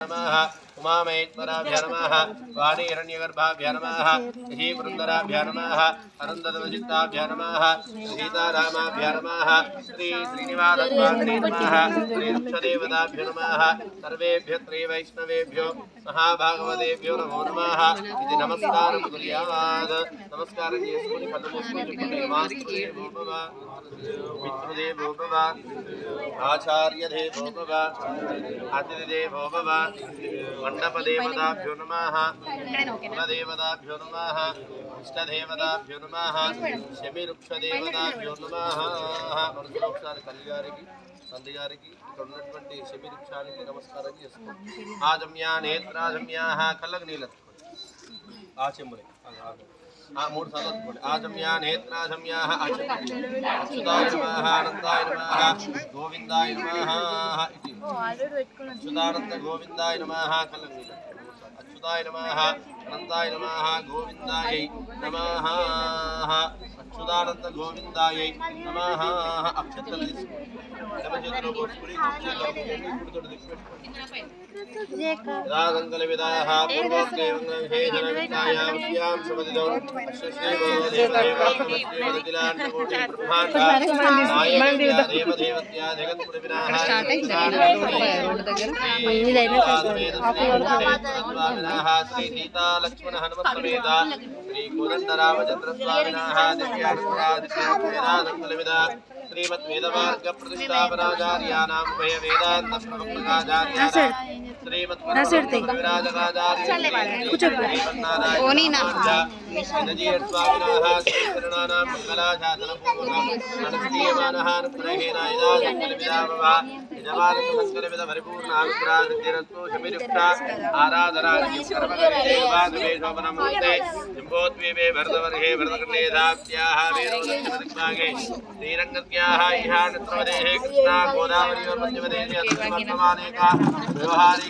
慢慢 ఉమామహేశ్వరాభ్య నమ. వాణి హిరణ్యగర్భాభ్య నమ. శ్రీవృందరాభ్య నమ. అనందదవజిత్తాభ్య నమ. సీతారామాభ్య నమ. శ్రీ శ్రీనివాసస్వామిని నమ. శ్రీ వృక్షదేవతాభ్య నమ. సర్వేభ్య శ్రీ వైష్ణవేభ్యో మహాభాగవతేభ్యో నమో నమ. ఇది నమస్కారం కుర్యాద్ నమస్కారం చేసుకుని కళ్ళు మూసుకుని పితృదేవో భవ. ఆచార్యదేవో భవ. మండపదేవతాభ్యో నమః కులదేవతాభ్యో నమః ఇష్టదేవతాభ్యో నమః శమివృక్షదేవతాభ్యో నమః మనసులో ఒకసారి తల్లి గారికి తండ్రి గారికి ఇక్కడ ఉన్నటువంటి శమివృక్షానికి నమస్కారం చేసుకోండి ఆజమ్యా నేత్రాజమ్యా కళ్ళకు నీళ్ళు ఆ చెమ్ములే మూడు సార్లు అందుకోండి ఆజమ్యా నేత్రాజమ్యా అచ్యుతాయ నమః అనంతాయ నమః గోవిందాయ నమః ఇది. అచ్యుతానంద గోవిందాయ నమః నీళ్ళు అచ్యుతాయ నమః అనంతాయ నమః గోవిందాయ నమః. అచ్యుతానంద గోవిందాయ నమః అక్షతలు తీసుకోండి ఎడమ చేతిలో పోసుకుని కుడి చేతిలో పెట్టుకోండి, కుడి తోటి దిక్కు పెట్టుకోండి రాగంగలవిదాః పూర్వోక్తేవంగేజన విద్యాయాం సుమదిదో అశ్వశ్రీవో దేవదేవాస్తమశ్రీవదఖిలాండకోటి బ్రహ్మాండ నాయకత్యా దేవదేవత్యా జగత్పురి వినాశ శ్రీ సీతా లక్ష్మణ హనుమత్ సమేత श्रीकोदन्तरामचन्द्रस्वामिनाः दिव्यानुरादिशेनादन्तलविदा श्रीमद्वेदमार्गप्रतिष्ठापनाचार्याणाम् नज़र दे। कुछ ओनी ना श्रीरंग्याः इहा नृत्रोदेः कृष्णा गोदावरी वर्मज्यवदेः व्यवहारे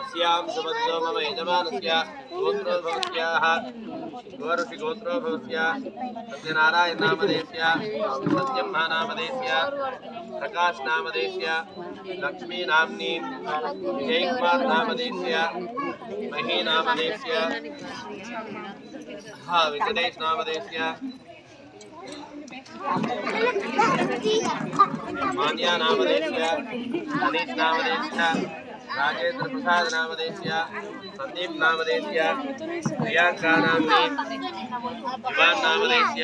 तस्यां सुभद्रो मम यजमानस्य गोत्रो भवत्याः गोरुषि गोत्रो भवत्या सत्यनारायणनामधेस्य सत्यम्भानामधेस्य प्रकाशनामधेस्य लक्ष्मीनाम्नी जयकुमारनामधेस्य महीनामधेस्य हा वेङ्कटेशनामधेस्य मान्या नामधेस्य अनीश नामधेस्य राजेंद्र प्रसाद नामदेस्य संदीप नामदेस्य प्रियांका नाम्नी युवान नामदेस्य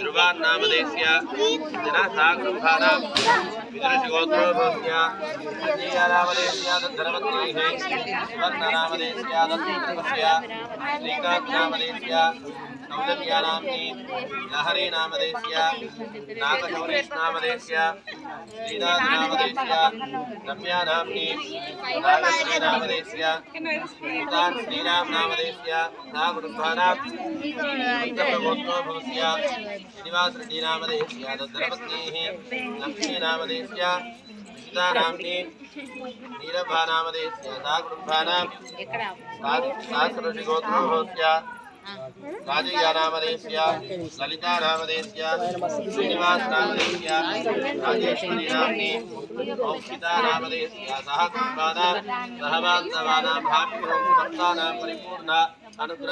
ध्रुवान नामदेस्य जना सागरभानां विदुषि गोत्रोभस्य संजीया नामदेस्य धनवन्तीः सुवर्ण नामदेस्य दत्तस्य श्रीकान्त नामदेस्य सौजन्या नाम्नी लहरी नामदेस्य नागशौरेश नामदेस्य श्रीनाथ नामदेस्य रम्या नाम्नी नागश्री भूतान् श्रीराम नामदेस्य नागुरुभानां उत्तमगोत्रोभवस्य श्रीनिवास रेड्डी नामदेस्य दद्रपत्नीः लक्ष्मी नामदेस्य सीता नाम्नी नीरभा नामदेस्य नागुरुभानां सहस्रषि राजैयानामदेश्या ललितानामदेश्या श्रीनिवासनामदेश्या राजेश्वरीनाम्नि मौक्षितानामदेश्या सह सम्पादा सहवान्तवानां भाव्यं सप्तानां परिपूर्णा अनुग्रह